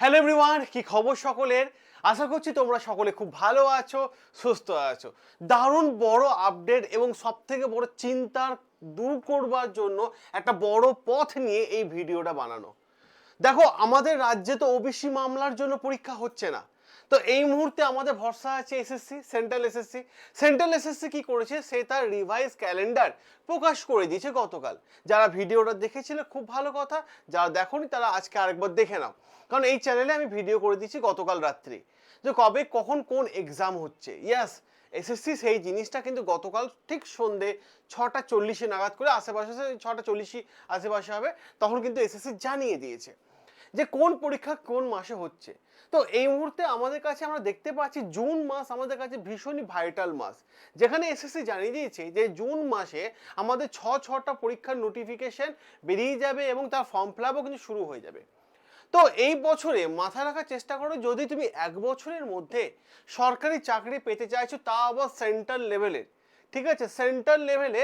Hello everyone কি খবর সকলের? আশা করছি তোমরা সকলে খুব ভালো আছো, সুস্থ আছো। দারুণ বড় আপডেট এবং সব থেকে বড় চিন্তার দূর করবার জন্য একটা বড় পথ নিয়ে এই ভিডিওটা বানানো। দেখো, আমাদের রাজ্যে তো ওবিসি মামলার জন্য পরীক্ষা হচ্ছে না। তো এই মুহূর্তে আমাদের ভরসা আছে SSC central SSC central SSC কি করেছে? সে তার রিভাইজ ক্যালেন্ডার প্রকাশ করে দিয়েছে গতকাল। যারা ভিডিওটা দেখেছিল, খুব ভালো কথা। যারা দেখোনি, তারা আজকে আরেকবার দেখে নাও। কারণ এই চ্যানেলে আমি ভিডিও করে দিয়েছি গতকাল রাত্রি। যে কবে, কখন, কোন এক্সাম হচ্ছে। ইয়াস এসএসসি সেই জিনিসটা কিন্তু গতকাল ঠিক সন্ধে ছটা চল্লিশে নাগাদ করে আশেপাশে, ছটা চল্লিশে আশেপাশে হবে, তখন কিন্তু এসএসসি জানিয়ে দিয়েছে যে কোন পরীক্ষা কোন মাসে হচ্ছে। তো এই মুহূর্তে আমাদের কাছে আমরা দেখতে পাচ্ছি জুন মাস আমাদের কাছে ভীষণই ভাইটাল মাস। যেখানে এসএসসি জানিয়ে দিয়েছে যে জুন মাসে আমাদের ছ ছটা পরীক্ষার নোটিফিকেশন বেরিয়ে যাবে এবং তার ফর্ম ফিল আপও কিন্তু শুরু হয়ে যাবে। তো এই বছরে মাথায় রাখার চেষ্টা করো, যদি তুমি এক বছরের মধ্যে সরকারি চাকরি পেতে চাইছো, তা আবার সেন্ট্রাল লেভেলের ঠিক আছে? সেন্ট্রাল লেভেলে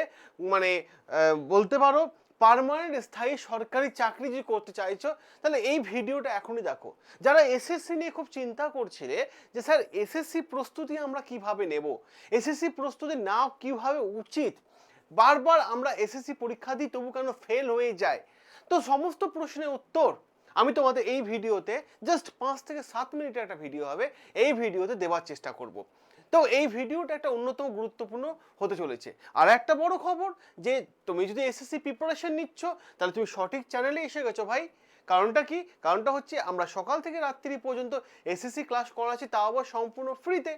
মানে বলতে পারো পার্মানেন্ট স্থায়ী সরকারি চাকরি যদি করতে চাইছো, তাহলে এই ভিডিওটা এখনই দেখো। যারা এসএসসি নিয়ে খুব চিন্তা করছিলে যে, স্যার এসএসসি প্রস্তুতি আমরা কীভাবে নেব? এসএসসি প্রস্তুতি না কীভাবে উচিত? বারবার আমরা এসএসসি পরীক্ষা দিই, তবু কেন ফেল হয়ে যায়? তো সমস্ত প্রশ্নের উত্তর আমি তোমাদের এই ভিডিওতে জাস্ট পাঁচ থেকে সাত মিনিটের একটা ভিডিও হবে, এই ভিডিওতে দেওয়ার চেষ্টা করব। তো এই ভিডিওটা একটা অন্যতম গুরুত্বপূর্ণ হতে চলেছে। আর একটা বড় খবর যে তুমি যদি এসএসসি প্রিপারেশন নিচ্ছ, তাহলে তুমি সঠিক চ্যানেলে এসে গেছো ভাই। কারণটা কি? কারণটা হচ্ছে আমরা সকাল থেকে রাত্রি পর্যন্ত এসএসসি ক্লাস করাচ্ছি তাও আবার সম্পূর্ণ ফ্রিতে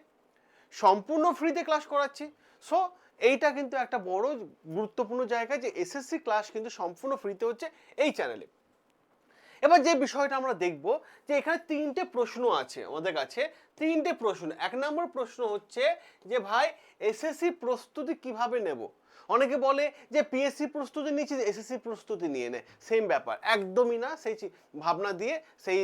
সম্পূর্ণ ফ্রিতে ক্লাস করাচ্ছি। সো এইটা কিন্তু একটা বড় গুরুত্বপূর্ণ জায়গা যে এসএসসি ক্লাস কিন্তু সম্পূর্ণ ফ্রিতে হচ্ছে এই চ্যানেলে এবার যে বিষয়টা আমরা দেখব, যে এখানে তিনটে প্রশ্ন আছে আমাদের কাছে। তিনটে প্রশ্ন। এক নম্বর প্রশ্ন হচ্ছে যে, ভাই এসএসসি প্রস্তুতি কীভাবে নেব? অনেকে বলে যে পিএসসি প্রস্তুতি নিচ্ছি এসএসসি প্রস্তুতি নিয়ে নে। সেম ব্যাপার। একদমই না, সেই ভাবনা দিয়ে, সেই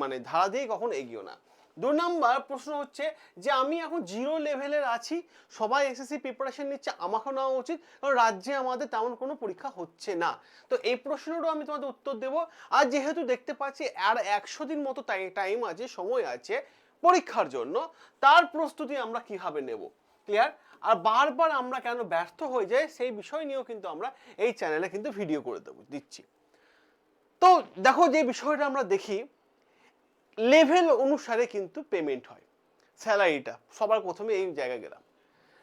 মানে ধারা দিয়ে কখন এগিয়েও না। দু নম্বর প্রশ্ন হচ্ছে যে, আমি এখন জিরো লেভেলের আছি, সবাই এসএসসি প্রিপারেশন নিচ্ছে, আমাকেও নেওয়া উচিত, কারণ রাজ্যে আমাদের তেমন কোনো পরীক্ষা হচ্ছে না। তো এই প্রশ্নেরও আমি তোমাদের উত্তর দেব। আর যেহেতু দেখতে পাচ্ছি, আর একশো দিন মতো টাইম আছে, সময় আছে পরীক্ষার জন্য, তার প্রস্তুতি আমরা কীভাবে নেব? ক্লিয়ার আর বারবার আমরা কেন ব্যর্থ হয়ে যাই সেই বিষয় নিয়েও কিন্তু আমরা এই চ্যানেলে কিন্তু ভিডিও করে দেবো, দিচ্ছি। তো দেখো যে বিষয়টা আমরা দেখি লেভেল অনুসারে কিন্তু পেমেন্ট হয়। স্যালারিটা সবার প্রথমে এই জায়গায় গেলাম।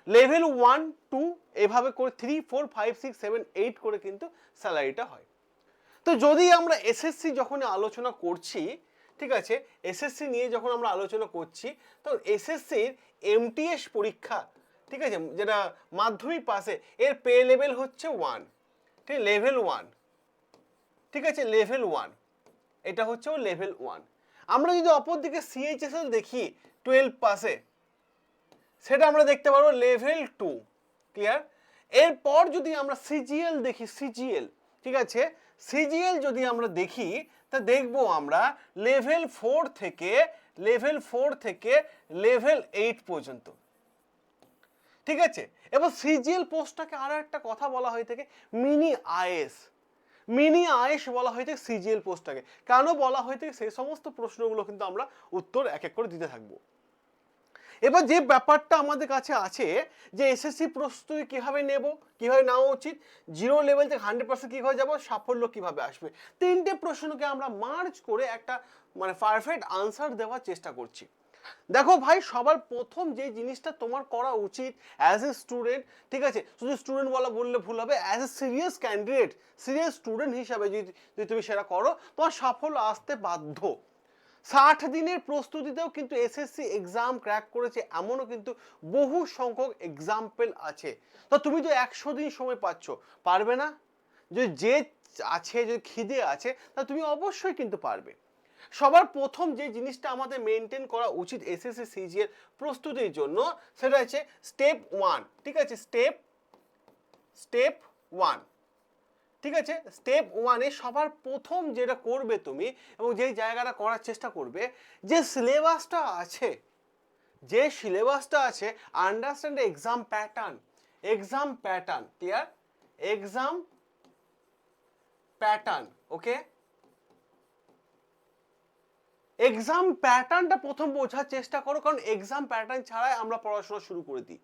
লেভেল ওয়ান টু এভাবে করে three four five six seven eight করে কিন্তু স্যালারিটা হয়। তো যদি আমরা এসএসসি যখন আলোচনা করছি ঠিক আছে এসএসসি নিয়ে যখন আমরা আলোচনা করছি, তখন এসএসসির এমটিএস পরীক্ষা, ঠিক আছে, যেটা মাধ্যমিক পাশে এর পে লেভেল হচ্ছে ওয়ান ঠিক লেভেল ওয়ান ঠিক আছে লেভেল ওয়ান এটা হচ্ছে ও লেভেল ওয়ান আমরা যদি অপরদিকে সিএইচএস দেখি টুয়েলভ পাসে সেটা আমরা দেখতে পারব লেভেল টু ক্লিয়ার এরপর যদি আমরা সিজিএল দেখি সিজিএল ঠিক আছে সিজিএল যদি আমরা দেখি তা দেখব আমরা লেভেল ফোর থেকে লেভেল ফোর থেকে লেভেল এইট পর্যন্ত। ঠিক আছে? এবং সিজিএল পোস্টটাকে আরও একটা কথা বলা হয়ে থাকে মিনি আইএস মিনি আয়েস বলা হয়েছে সিজিএল পোস্টটাকে কেন বলা হয়ে থাকে? সেই সমস্ত প্রশ্নগুলো কিন্তু আমরা উত্তর এক এক করে দিতে থাকব। এবার যে ব্যাপারটা আমাদের কাছে আছে, যে এসএসসি প্রস্তুতি কীভাবে নেব, কীভাবে নেওয়া উচিত জিরো লেভেল থেকে হান্ড্রেড পার্সেন্ট কীভাবে যাব, সাফল্য কীভাবে আসবে, তিনটে প্রশ্নকে আমরা মার্চ করে একটা মানে পারফেক্ট আনসার দেওয়ার চেষ্টা করছি। দেখো ভাই, সবার প্রথম যে জিনিসটা তোমার করা উচিত অ্যাজ এ স্টুডেন্ট ঠিক আছে? শুধু স্টুডেন্ট বলা বললে ভুল হবে as a serious candidate serious student হিসাবে যদি তুমি সেটা করো, তোমার সাফল্য আসতে বাধ্য। ষাট দিনের প্রস্তুতিতেও কিন্তু এসএসসি এক্সাম ক্র্যাক করেছে, এমনও কিন্তু বহু সংখ্যক এক্সাম্পল আছে। তো তুমি তো একশো দিন সময় পাচ্ছ, পারবে না? যদি যে আছে যদি খিদে আছে, তা তুমি অবশ্যই কিন্তু পারবে। সবার প্রথম যে জিনিসটা আমাদের মেনটেন করা উচিত এসএসসি সিজিএর প্রস্তুতির জন্য, সেটা হচ্ছে স্টেপ ওয়ান ঠিক আছে? স্টেপ স্টেপ ওয়ান ঠিক আছে? স্টেপ ওয়ানে সবার প্রথম যেটা করবে তুমি এবং যেই জায়গাটা করার চেষ্টা করবে, যে সিলেবাসটা আছে, যে সিলেবাসটা আছে understand exam pattern exam pattern clear exam pattern okay exam প্যাটার্নটা প্রথম বোঝার চেষ্টা করো, কারণ এক্সাম প্যাটার্ন ছাড়াই আমরা পড়াশোনা শুরু করে দিই।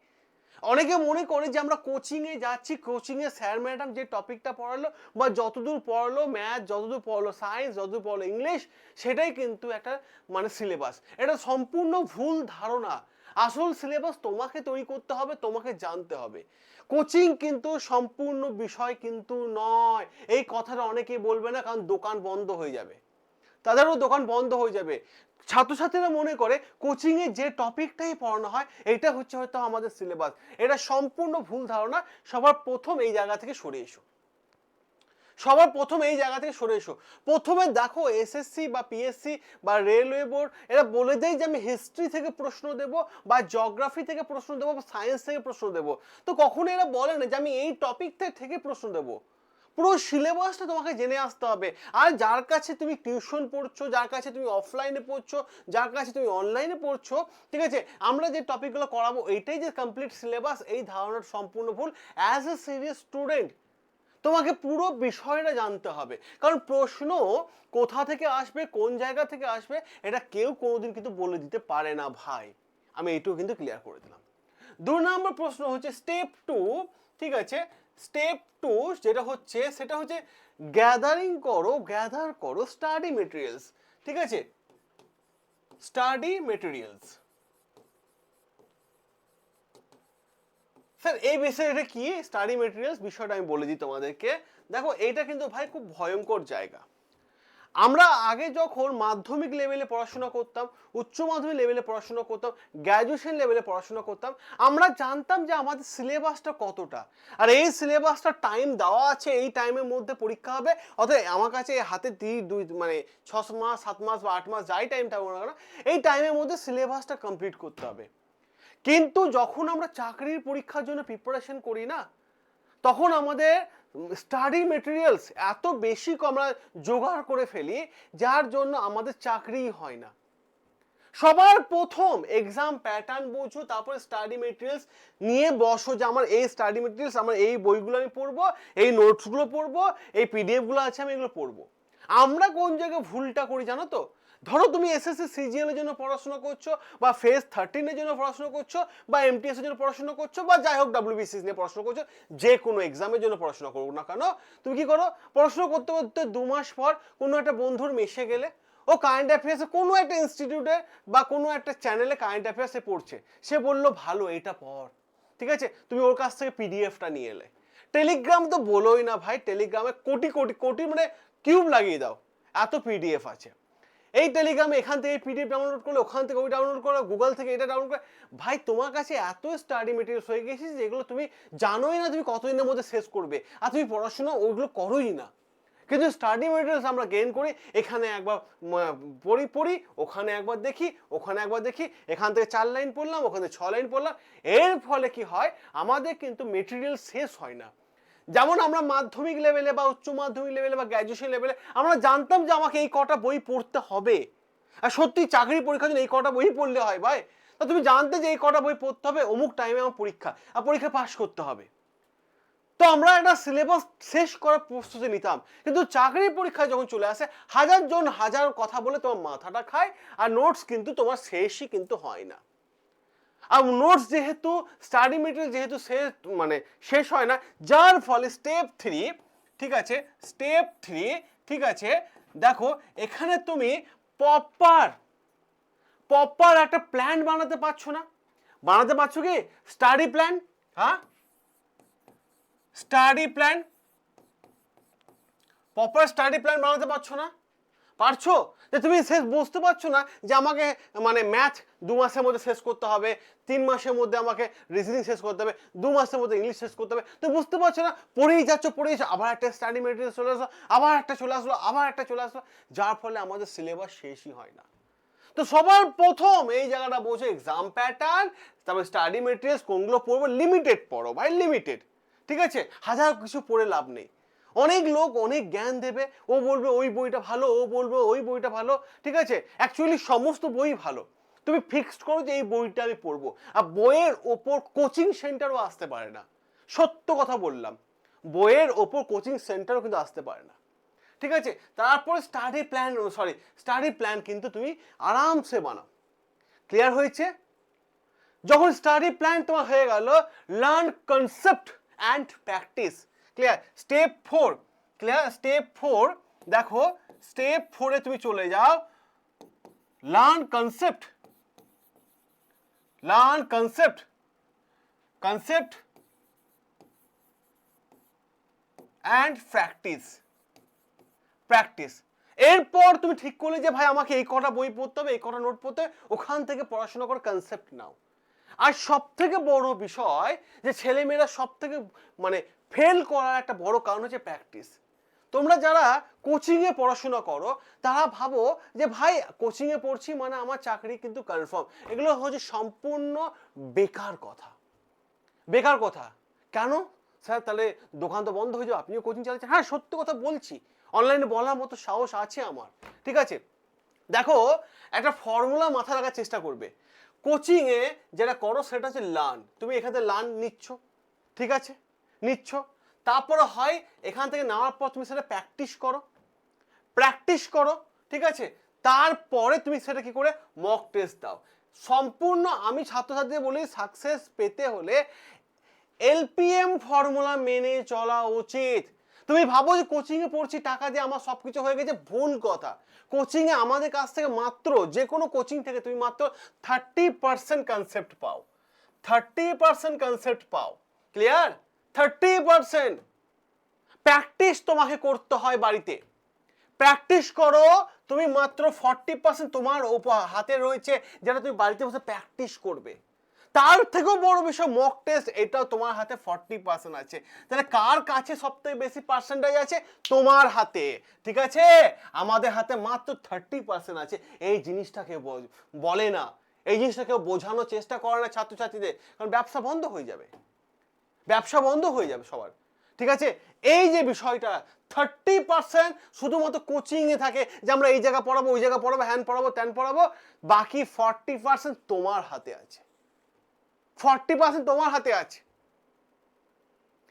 অনেকে মনে করে যে আমরা কোচিংয়ে যাচ্ছি কোচিংয়ে স্যার ম্যাডাম যে টপিকটা পড়ালো বা যতদূর পড়ালো ম্যাথ যতদূর পড়ালো সায়েন্স যতদূর পড়ালো ইংলিশ সেটাই কিন্তু একটা মানে সিলেবাস এটা সম্পূর্ণ ভুল ধারণা। আসল সিলেবাস তোমাকে তৈরি করতে হবে, তোমাকে জানতে হবে। কোচিং কিন্তু সম্পূর্ণ বিষয় কিন্তু নয়। এই কথাটা অনেকেই বলবে না, কারণ দোকান বন্ধ হয়ে যাবে। তাদেরও দোকান বন্ধ হয়ে যাবে। ছাত্রছাত্রীরা মনে করে কোচিংয়ে যে টপিকটাই পড়ানো হয়, এটা হচ্ছে হয়তো আমাদের সিলেবাস এটা সম্পূর্ণ ভুল ধারণা। সবার প্রথম এই জায়গা থেকে সরে এসো। সবার প্রথম এই জায়গা থেকে সরে এসো। প্রথমে দেখো এসএসসি বা পিএসসি বা রেলওয়ে বোর্ড এরা বলে দেয় যে আমি হিস্ট্রি থেকে প্রশ্ন দেব বা জিওগ্রাফি থেকে প্রশ্ন দেবো বা সায়েন্স থেকে প্রশ্ন দেব। তো কখনো এরা বলে না যে আমি এই টপিক থেকে প্রশ্ন দেবো। পুরো সিলেবাসটা তোমাকে জেনে আসতে হবে। আর যার কাছে তুমি টিউশন পড়ছো, যার কাছে তুমি অফলাইনে পড়ছো, যার কাছে তুমি অনলাইনে পড়ছো, ঠিক আছে? আমরা যে টপিকগুলো করাবো এইটাই যে কমপ্লিট সিলেবাস এই ধারণার সম্পূর্ণ ভুল। অ্যাজ এ সিরিয়াস স্টুডেন্ট তোমাকে পুরো বিষয়টা জানতে হবে। কারণ প্রশ্ন কোথা থেকে আসবে, কোন জায়গা থেকে আসবে, এটা কেউ কোনোদিন কিন্তু বলে দিতে পারে না, ভাই। আমি এইটুকু কিন্তু ক্লিয়ার করে দিলাম। দু নম্বর প্রশ্ন হচ্ছে স্টেপ টু ঠিক আছে? স্টেপ টু যেটা হচ্ছে, সেটা হচ্ছে গ্যাদারিং করো, গ্যাদার করো স্টাডি মেটেরিয়ালস, ঠিক আছে? Study materials. স্যার, এই বিষয়টা কি? স্টাডি মেটেরিয়ালস, বিষয়টা আমি বলে দিই তোমাদেরকে। দেখো, এইটা কিন্তু ভাই খুব ভয়ঙ্কর জায়গা। আমরা আগে যখন মাধ্যমিক লেভেলে পড়াশোনা করতাম, উচ্চ মাধ্যমিক লেভেলে পড়াশোনা করতাম গ্র্যাজুয়েশন লেভেলে পড়াশোনা করতাম, আমরা জানতাম যে আমাদের সিলেবাসটা কতটা। আর এই সিলেবাসটা টাইম দেওয়া আছে, এই টাইমের মধ্যে পরীক্ষা হবে। অতএব আমার কাছে হাতে দুই দুই মানে ছ মাস, সাত মাস বা আট মাস যাই টাইম থাকব না কেন, এই টাইমের মধ্যে সিলেবাসটা কমপ্লিট করতে হবে। কিন্তু যখন আমরা চাকরির পরীক্ষার জন্য প্রিপারেশন করি না, তখন আমাদের স্টাডি মেটেরিয়ালস এত বেশি আমরা জোগাড় করে ফেলি, যার জন্য আমাদের চাকরিই হয় না। সবার প্রথম এক্সাম প্যাটার্ন বোঝো, তারপরে স্টাডি মেটেরিয়ালস নিয়ে বসো যে আমার এই স্টাডি মেটেরিয়ালস আমার এই বইগুলো আমি পড়ব, এই নোটসগুলো পড়ব, এই পিডিএফগুলো আছে আমি এগুলো পড়ব। আমরা কোন জায়গায় ভুলটা করি জানো তো? ধরো তুমি এসএসসি সিজিএল এর জন্য পড়াশোনা করছ, বা ফেজ থার্টিনের জন্য পড়াশোনা করছ, বা এমটিএস এর জন্য পড়াশোনা করছ, বা যাই হোক ডাব্লিউবিসিএস নিয়ে পড়াশোনা করছ, যে কোনো এক্সামের জন্য পড়াশোনা করো না কেন, তুমি কি করো, পড়াশোনা করতে করতে দু মাস পর কোনো একটা বন্ধুর মেশে গেলে, ও কারেন্ট অ্যাফেয়ার্সে কোনো একটা ইনস্টিটিউটে বা কোনো একটা চ্যানেলে কারেন্ট অ্যাফেয়ার্সে পড়ছে, সে বলল, ভালো, এটা পড়। ঠিক আছে? তুমি ওর কাছ থেকে পিডিএফটা নিয়ে এলে। টেলিগ্রাম তো বলোই না ভাই টেলিগ্রামে কোটি কোটি কোটি মানে কিউব লাগিয়ে দাও, এত পিডিএফ আছে। এই টেলিগ্রামে এখান থেকে পিডিএফ ডাউনলোড করলে, ওখান থেকে ওই ডাউনলোড করো গুগল থেকে এটা ডাউনলোড করে। ভাই, তোমার কাছে এত স্টাডি মেটেরিয়ালস হয়ে গেছে যেগুলো তুমি জানোই না তুমি কতদিনের মধ্যে শেষ করবে। আর তুমি পড়াশোনা ওইগুলো করোই না। কিন্তু স্টাডি মেটেরিয়ালস আমরা গেইন করি, এখানে একবার পড়ি পড়ি, ওখানে একবার দেখি, ওখানে একবার দেখি, এখান থেকে চার লাইন পড়লাম, ওখানে ছ লাইন পড়লাম। এর ফলে কি হয়, আমাদের কিন্তু মেটেরিয়াল শেষ হয় না। যেমন আমরা মাধ্যমিক লেভেলে বা উচ্চ মাধ্যমিক লেভেলে বা গ্র্যাজুয়েশন লেভেলে আমরা জানতাম যে আমাকে এই কটা বই পড়তে হবে। আর সত্যি চাকরি পরীক্ষার জন্য এই কটা বই পড়লে হয় ভাই। তা তুমি জানতে যে এই কটা বই পড়তে হবে, অমুক টাইমে আমার পরীক্ষা, আর পরীক্ষা পাশ করতে হবে। তো আমরা একটা সিলেবাস শেষ করার প্রস্তুতি নিতাম। কিন্তু চাকরির পরীক্ষায় যখন চলে আসে, হাজার জন হাজার কথা বলে তোমার মাথাটা খায়, আর নোটস কিন্তু তোমার শেষই কিন্তু হয় না। আর নোটস যেহেতু, স্টাডি মেটেরিয়াল যেহেতু শেষ মানে শেষ হয় না, যার ফলে স্টেপ থ্রি, ঠিক আছে, স্টেপ থ্রি, ঠিক আছে, দেখো, এখানে তুমি প্রপার প্রপার একটা প্ল্যান বানাতে পারছ না। বানাতে পারছ কি? স্টাডি প্ল্যান হ্যাঁ? Study plan proper study plan বানাতে পারছ না। পারছ? যে তুমি শেষ বুঝতে পারছ না যে আমাকে মানে ম্যাথ দু মাসের মধ্যে শেষ করতে হবে, তিন মাসের মধ্যে আমাকে রিজনিং শেষ করতে হবে, দু মাসের মধ্যে ইংলিশ শেষ করতে হবে। তুমি বুঝতে পারছ না? পড়েই যাচ্ছ পড়েই যাচ্ছ, আবার একটা স্টাডি মেটেরিয়াল চলে আসলো, আবার একটা চলে আসলো, আবার একটা চলে আসলো, যার ফলে আমাদের সিলেবাস শেষই হয় না। তো সবার প্রথম এই জায়গাটা বোঝো এক্সাম প্যাটার্ন তারপরে স্টাডি মেটেরিয়ালস কোনগুলো পড়ব লিমিটেড পড়ো ভাই লিমিটেড ঠিক আছে? হাজার কিছু পড়ে লাভ নেই। অনেক লোক অনেক জ্ঞান দেবে, ও বলবে ওই বইটা ভালো, ও বলবে ওই বইটা ভালো, ঠিক আছে? অ্যাকচুয়ালি সমস্ত বই ভালো। তুমি ফিক্সড করো যে এই বইটা আমি পড়ব। আর বইয়ের ওপর কোচিং সেন্টারও আসতে পারে না। সত্য কথা বললাম। বইয়ের ওপর কোচিং সেন্টারও কিন্তু আসতে পারে না। ঠিক আছে? তারপরে study plan sorry study plan কিন্তু তুমি আরামসে বানাও। ক্লিয়ার হয়েছে? যখন স্টাডি প্ল্যান তোমার হয়ে গেল learn concept and practice clear step four clear step four দেখো স্টেপ ফোরে তুমি চলে যাও। Learn concept learn concept concept and practice practice এরপর তুমি ঠিক করলে যে, ভাই, আমাকে এই কটা বই পড়তে হবে, এই কটা নোট পড়তে হবে, ওখান থেকে পড়াশোনা করে কনসেপ্ট নাও। আর সব থেকে বড় বিষয় যে, ছেলেমেয়েরা সব থেকে মানে ফেল করার একটা বড় কারণ হচ্ছে প্র্যাকটিস তোমরা যারা কোচিংয়ে পড়াশোনা করো, তারা ভাবো যে, ভাই কোচিংয়ে পড়ছি মানে আমার চাকরি কিন্তু কনফার্ম এগুলো হচ্ছে সম্পূর্ণ বেকার কথা। বেকার কথা। কেন? স্যার, তাহলে দোকান তো বন্ধ হয়ে যাবে, আপনিও কোচিং চালাচ্ছেন। হ্যাঁ সত্যি কথা বলছি। অনলাইনে বলার মতো সাহস আছে আমার। ঠিক আছে? দেখো, একটা ফর্মুলা মাথা রাখার চেষ্টা করবে। কোচিংয়ে যেটা করো, সেটা হচ্ছে লার্ন তুমি এখানে লার্ন নিচ্ছ। ঠিক আছে? নিচ্ছ। তারপরে হয় এখান থেকে নেওয়ার পর তুমি সেটা প্র্যাকটিস করো। প্র্যাকটিস করো, ঠিক আছে? তারপরে তুমি সেটা কি করে? মক টেস্ট দাও। সম্পূর্ণ আমি ছাত্রছাত্রীদের বলি সাকসেস পেতে হলে এলপিএম ফর্মুলা মেনে চলা উচিত। তুমি ভাবো যে কোচিংয়ে পড়ছি, টাকা দিয়ে আমার সব কিছু হয়ে গেছে, ভুল কথা। কোচিংয়ে আমাদের কাছ থেকে মাত্র যে কোনো কোচিং থেকে তুমি মাত্র থার্টি পার্সেন্ট কনসেপ্ট পাও। থার্টি পার্সেন্ট কনসেপ্ট পাও। Clear thirty percent. প্র্যাকটিস তোমাকে করতে হয় বাড়িতে। প্র্যাকটিস করো, তুমি মাত্র ফর্টি পার্সেন্ট তোমার হাতে রয়েছে, যেটা তুমি বাড়িতে বসে প্র্যাকটিস করবে। তার থেকেও বড় বিষয় মক টেস্ট এটাও তোমার হাতে ফর্টি পার্সেন্ট আছে। তাহলে কার কাছে সবথেকে বেশি পার্সেন্টেজ আছে? তোমার হাতে। ঠিক আছে? আমাদের হাতে মাত্র থার্টি পার্সেন্ট আছে। এই জিনিসটাকে বলে না। এই জিনিসটা কেউ বোঝানোর চেষ্টা করে না ছাত্রছাত্রীদের, কারণ ব্যবসা বন্ধ হয়ে যাবে। ব্যবসা বন্ধ হয়ে যাবে সবার। ঠিক আছে? এই যে বিষয়টা থার্টি পার্সেন্ট শুধুমাত্র কোচিংয়ে থাকে যে আমরা এই জায়গা পড়াবো, ওই জায়গা পড়াবো হ্যান পড়াবো ত্যান পড়াবো, বাকি ফর্টি পার্সেন্ট তোমার হাতে আছে। ফর্টি পার্সেন্ট তোমার হাতে আছে।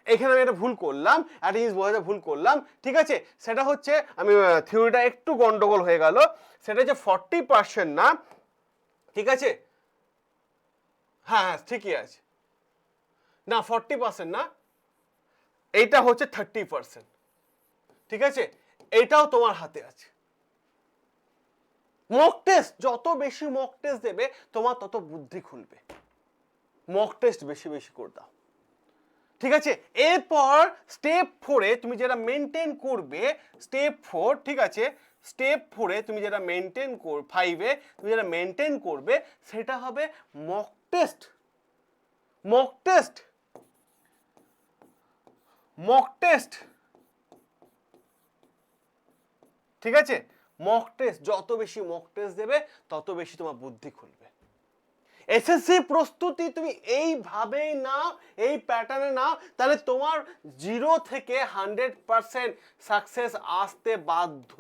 এখানে আমি একটা ভুল করলাম, একটা জিনিস বোঝাতে ভুল করলাম, ঠিক আছে? সেটা হচ্ছে, আমি থিওরিটা একটু গন্ডগোল হয়ে গেল। সেটা হচ্ছে ফর্টি পার্সেন্ট না, ঠিক আছে? হ্যাঁ হ্যাঁ ঠিকই আছে। না ফর্টি পার্সেন্ট না। এইটা হচ্ছে থার্টি পার্সেন্ট ঠিক আছে? এটাও তোমার হাতে আছে। মক টেস্ট যত বেশি মক টেস্ট দেবে, তোমার তত বুদ্ধি খুলবে। মক টেস্ট বেশি বেশি করে দাও। ঠিক আছে? এরপর স্টেপ ফোরে তুমি যেটা মেনটেন করবে স্টেপ ফোর ঠিক আছে? স্টেপ ফোরে তুমি যেটা মেনটেন কর ফাইভে তুমি যেটা মেনটেন করবে, সেটা হবে mock test mock test mock test ঠিক আছে? মক টেস্ট যত বেশি মক টেস্ট দেবে, তত বেশি তোমার বুদ্ধি খুলবে। এসএসসি প্রস্তুতি তুমি এইভাবেই নাও, এই প্যাটার্নে নাও, তাহলে তোমার জিরো থেকে হান্ড্রেড পারসেন্ট সাকসেস আসতে বাধ্য।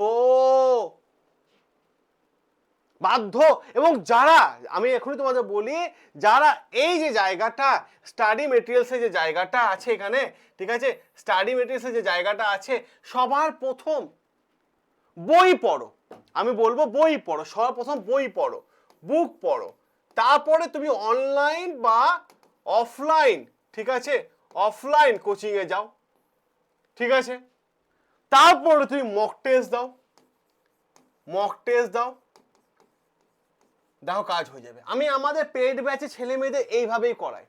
বাধ্য এবং যারা, আমি এখনই তোমাদের বলি, যারা এই যে জায়গাটা স্টাডি মেটেরিয়ালসের যে জায়গাটা আছে এখানে, ঠিক আছে? স্টাডি মেটেরিয়ালসের যে জায়গাটা আছে, সবার প্রথম বই পড়ো। আমি বলব বই পড়ো, সবার প্রথম বই পড়ো বুক পড়ো। তারপরে তুমি অনলাইন বা অফলাইন ঠিক আছে? অফলাইন কোচিংয়ে যাও, ঠিক আছে? তারপরে তুমি মক টেস্ট দাও মক টেস্ট দাও দেখো কাজ হয়ে যাবে। আমি আমাদের পেড ব্যাচে ছেলে মেয়েদের এইভাবেই করাই।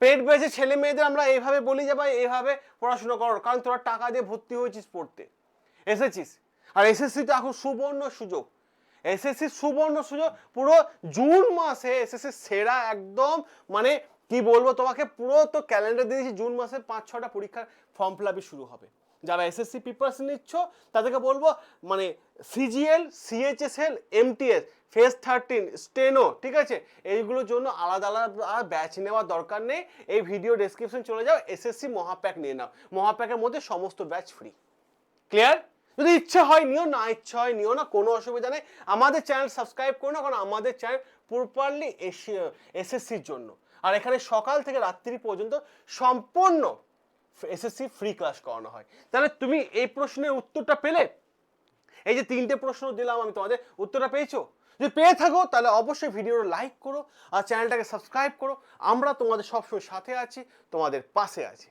পেড ব্যাচে ছেলে মেয়েদের আমরা এইভাবে বলি যে, ভাই, এইভাবে পড়াশোনা করো, কারণ তোরা টাকা দিয়ে ভর্তি হয়েছিস পড়তে। এসেছিস। আর এসএসসিতে এখন সুবর্ণ সুযোগ। এসএসসির সুবর্ণ সুযোগ পুরো জুন মাসে এসএসসি সেরা একদম মানে কি বলব তোমাকে, পুরো তো ক্যালেন্ডার দিয়েছি, জুন মাসে পাঁচ ছটা পরীক্ষার ফর্ম ফিল শুরু হবে। যারা এসএসসি প্রিপারেশন নিচ্ছ, তাদেরকে বলব মানে CGL CHSL MTS phase thirteen steno ঠিক আছে? এইগুলোর জন্য আলাদা আলাদা ব্যাচ নেওয়ার দরকার নেই। এই ভিডিও ডেসক্রিপশন চলে যাও এসএসসি মহাপ্যাক নিয়ে নাও। মহাপ্যাকের মধ্যে সমস্ত ব্যাচ ফ্রি ক্লিয়ার যদি ইচ্ছে হয়, নিও, না ইচ্ছে হয়, নিও না, কোনো অসুবিধা নেই। আমাদের চ্যানেল সাবস্ক্রাইব করো না, কারণ আমাদের চ্যানেল প্রপারলি এসএসসির জন্য। আর এখানে সকাল থেকে রাত্রি পর্যন্ত সম্পূর্ণ এসএসসি ফ্রি ক্লাস করানো হয়। তাহলে তুমি এই প্রশ্নের উত্তরটা পেলে? এই যে তিনটে প্রশ্ন দিলাম আমি তোমাদের, উত্তরটা পেয়েছ? যদি পেয়ে থাকো, তাহলে অবশ্যই ভিডিওটা লাইক করো আর চ্যানেলটাকে সাবস্ক্রাইব করো। আমরা তোমাদের সবসময় সাথে আছি, তোমাদের পাশে আছি।